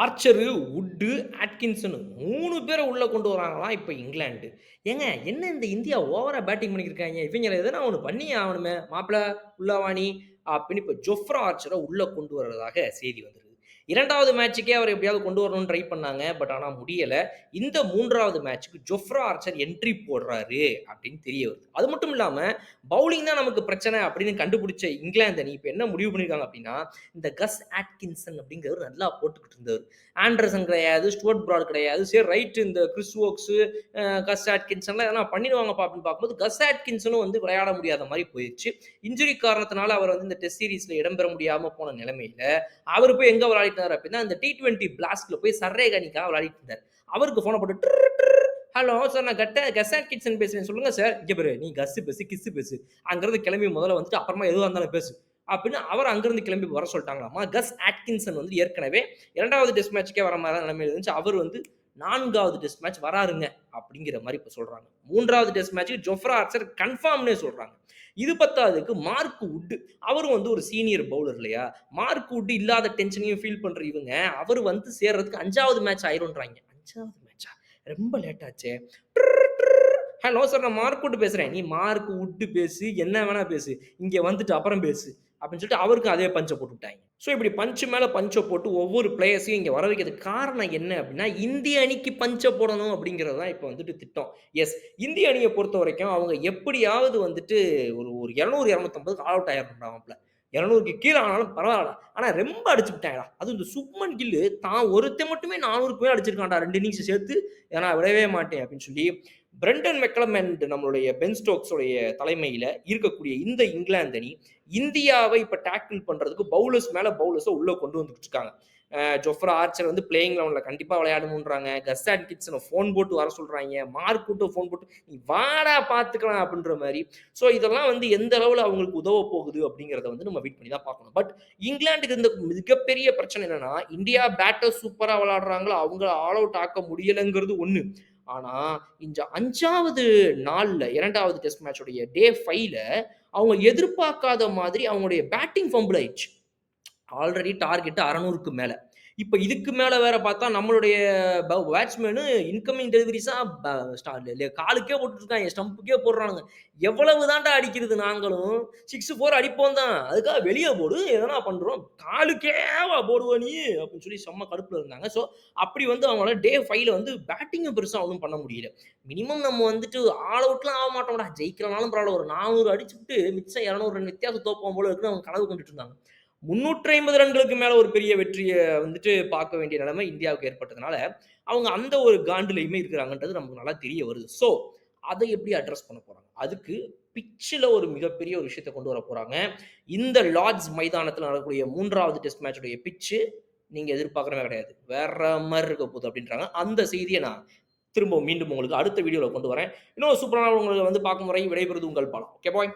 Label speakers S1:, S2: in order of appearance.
S1: Archer, wood, ஆட்கின்சன் 3 பேர உள்ள கொண்டு வராங்களாம் இப்போ இங்கிலாந்து. ஏங்க என்ன இந்த இந்தியா ஓவராக பேட்டிங் பண்ணியிருக்காங்க இவங்களை எதனா அவனு பண்ணி ஆகணுமே மாப்பிள்ள உள்ளவாணி அப்படின்னு இப்போ ஜொஃப்ரா ஆர்ச்சரை உள்ளே கொண்டு வர்றதாக செய்தி வந்திருக்கு. இரண்டாவது மேட்சுக்கே அவர் எப்படியாவது கொண்டு வரணும்னு ட்ரை பண்ணாங்க. பட் ஆனால் முடியலை இந்த மூன்றாவது மேட்ச்சுக்கு ஜொஃப்ரா ஆர்ச்சர் என்ட்ரி போடுறாரு அப்படின்னு தெரிய வருது. அது மட்டும் இல்லாமல் பவுலிங் தான் நமக்கு பிரச்சனை அப்படின்னு கண்டுபிடிச்ச இங்கிலாந்து அணி இப்போ என்ன முடிவு பண்ணியிருக்காங்க அப்படின்னா, இந்த கஸ் ஆட்கின்சன் அப்படிங்கிறவர் நல்லா போட்டுக்கிட்டு இருந்தவர். ஆண்டர்சன் கிடையாது, ஸ்டுவர்ட் ப்ராட் கிடையாது. சரி ரைட் இந்த கிறிஸ் ஓக்ஸு கஸ் ஆட்கின்சன்லாம் எதனா பண்ணிடுவாங்கப்பா அப்படின்னு பார்க்கும்போது, கஸ் ஆட்கின்சனும் வந்து விளையாட முடியாத மாதிரி போயிடுச்சு இன்ஜுரி காரணத்தினால அவர் வந்து இந்த டெஸ்ட் சீரீஸில் இடம்பெற முடியாமல் போன நிலைமையில் அவர் போய் எங்கே விளையாடி ஆடிட்டார் அப்படின்னா, இந்த டி20 பிளாஸ்ட்ல போய் சர்ரேகனிக்காக விளையாடிட்டு இருந்தார் அவருக்கு ஃபோன போட்டு ஹலோ சார் நான் கட்ட கஸ் ஆட்கின்சன் பேசுறேன். சொல்லுங்க சார். இங்க பேரு நீ கஸ் பேசு, கிஸ் பேசு. அங்கிருந்து கிளம்பி முதல்ல வந்துட்டு அப்புறமா எதுவா இருந்தாலும் பேசு. அப்படின்னு அவர் அங்கிருந்து கிளம்பி வர சொல்லிட்டாங்களாமா கஸ் ஆட்கின்சன் வந்து ஏற்கனவே இரண்டாவது டெஸ்ட் மேட்ச்சுக்கே வர மாதிரி தான் நிலைமை இருந்துச்சு. அவர் வந்து நான்காவது டெஸ்ட் மேட்ச் வராருங்க அப்படிங்கிற மாதிரி இப்போ சொல்கிறாங்க மூன்றாவது டெஸ்ட் மேட்ச்சுக்கு ஜொஃப்ரா ஆர்ச்சர் கன்ஃபார்ம்னே சொல்கிறாங்க இது பத்தாவதுக்கு மார்க் உட்டு அவரும் வந்து ஒரு சீனியர் பவுலர் இல்லையா? மார்க் உட் இல்லாத டென்ஷனையும் ஃபீல் பண்ணுற இவங்க, அவர் வந்து சேர்றதுக்கு அஞ்சாவது மேட்ச் ஆயிரும்ன்றாங்க அஞ்சாவது மேட்சா? ரொம்ப லேட் ஆச்சே. ஹலோ சார் நான் மார்க் உட்டு பேசுகிறேன் நீ மார்க் உட்டு பேசு, என்ன வேணால் பேசு. இங்கே வந்துட்டு அப்புறம் பேசு. அப்படின்னு சொல்லிட்டு அவருக்கும் அதே பஞ்சை போட்டு விட்டாங்க ஸோ இப்படி பஞ்சு மேலே பஞ்சை போட்டு ஒவ்வொரு பிளேயர்ஸையும் இங்கே வர வைக்கிறதுக்கு காரணம் என்ன அப்படின்னா, இந்திய அணிக்கு பஞ்சை போடணும் அப்படிங்கிறது தான் இப்போ வந்துட்டு திட்டம். எஸ் இந்திய அணியை பொறுத்த வரைக்கும் அவங்க எப்படியாவது வந்துட்டு ஒரு ஒரு 200, 250க்கு ஆல் அவுட் ஆயிரணும்டா மாப்ள. 200க்கு கீழ ஆனாலும் பரவாயில்ல ஆனால் ரொம்ப அடிச்சு விட்டாங்கடா. அதுவும் இந்த சுப்மன் கில்லு தான் ஒருத்தன் மட்டுமே 400க்கு மேல அடிச்சிருக்கான்டா 2 இன்னிங்ஸ் சேர்த்து. ஏன்னா விடவே மாட்டேன் அப்படின்னு சொல்லி பிரெண்டன் மெக்கலம் அண்ட் நம்மளுடைய பென் ஸ்டோக்ஸ் தலைமையில் தலைமையில இருக்கக்கூடிய இந்த இங்கிலாந்து அணி, இந்தியாவை இப்ப டேக்கிள் பண்றதுக்கு பவுலர்ஸ் மேல பவுலர்ஸை உள்ள கொண்டு வந்துட்டு இருக்காங்க. ஜொஃப்ரா ஆர்ச்சர் வந்து பிளேயிங் 11ல கண்டிப்பா விளையாடணும்ன்றாங்க. கஸ் கிட்ஸனை ஃபோன் போட்டு வர சொல்கிறாங்க மார்க் வுட்ட ஃபோன் போட்டு நீ வாடா பார்த்துக்கலாம் அப்படின்ற மாதிரி ஸோ இதெல்லாம் வந்து எந்த அளவில் அவங்களுக்கு உதவ போகுது அப்படிங்கிறத வந்து நம்ம வெயிட் பண்ணி தான் பார்க்கணும். பட் இங்கிலாந்துக்கு இந்த மிகப்பெரிய பிரச்சனை என்னன்னா, இந்தியா பேட்டர் சூப்பராக விளையாடுறாங்களோ அவங்கள ஆல் அவுட் ஆக்க முடியலைங்கிறது ஒன்று ஆனா இந்த அஞ்சாவது நாள்ல இரண்டாவது டெஸ்ட் மேட்சோடைய டே ஃபைவ்ல அவங்க எதிர்பார்க்காத மாதிரி அவங்களுடைய பேட்டிங் ஃபம்பிள் ஆயிடுச்சு. ஆல்ரெடி டார்கெட் அறநூறுக்கு மேலே இப்போ இதுக்கு மேலே வேற பார்த்தா நம்மளுடைய ப இன்கமிங் டெலிவரிஸாக காலுக்கே போட்டுருக்காங்க ஸ்டம்புக்கே போடுறானுங்க. எவ்வளவு தாண்டா அடிக்கிறது நாங்களும்? 6, 4 அடிப்போம் தான். அதுக்காக வெளியே போடு எதனா பண்ணுறோம் காலுக்கேவா போடுவ நீ? அப்படின்னு சொல்லி செம்ம கடுப்பில் இருந்தாங்க. ஸோ அப்படி வந்து அவங்களால டே ஃபைவ்ல வந்து பேட்டிங்கும் பெருசாக ஒன்றும் பண்ண முடியல. மினிமம் நம்ம வந்துட்டு ஆல் அவுட்லாம் ஆக மாட்டோம்டா. ஜெயிக்கிறனாலும் பரவாயில்ல ஒரு நானூறு அடிச்சுட்டு மிச்சம் இரநூறு ரெண்டு வித்தியாசம் தோப்போம் போல இருக்குன்னு அவங்க கனவு கண்டுட்டு இருந்தாங்க. 350 ரன்களுக்கு மேல ஒரு பெரிய வெற்றியை வந்துட்டு பார்க்க வேண்டிய நிலைமை இந்தியாவுக்கு ஏற்பட்டதுனால, அவங்க அந்த ஒரு காண்டுலயுமே இருக்கிறாங்கன்றது நமக்கு நல்லா தெரிய வருது. ஸோ அதை எப்படி அட்ரஸ் பண்ண போறாங்க? அதுக்கு பிச்சில் ஒரு மிகப்பெரிய ஒரு விஷயத்த கொண்டு வர போறாங்க. இந்த லார்ட்ஸ் மைதானத்தில் நடக்கக்கூடிய மூன்றாவது டெஸ்ட் மேட்சுடைய பிச்சு நீங்கள் நீங்க கிடையாது. வேற மாதிரி இருக்க போகுது அப்படின்றாங்க. அந்த செய்தியை நான் திரும்ப மீண்டும் உங்களுக்கு அடுத்த வீடியோவில் கொண்டு வரேன். இன்னும் சூப்பரான உங்களுக்கு வந்து பார்க்கும் முறை விடைபெறுது உங்கள் பலம் ஓகே பாய்.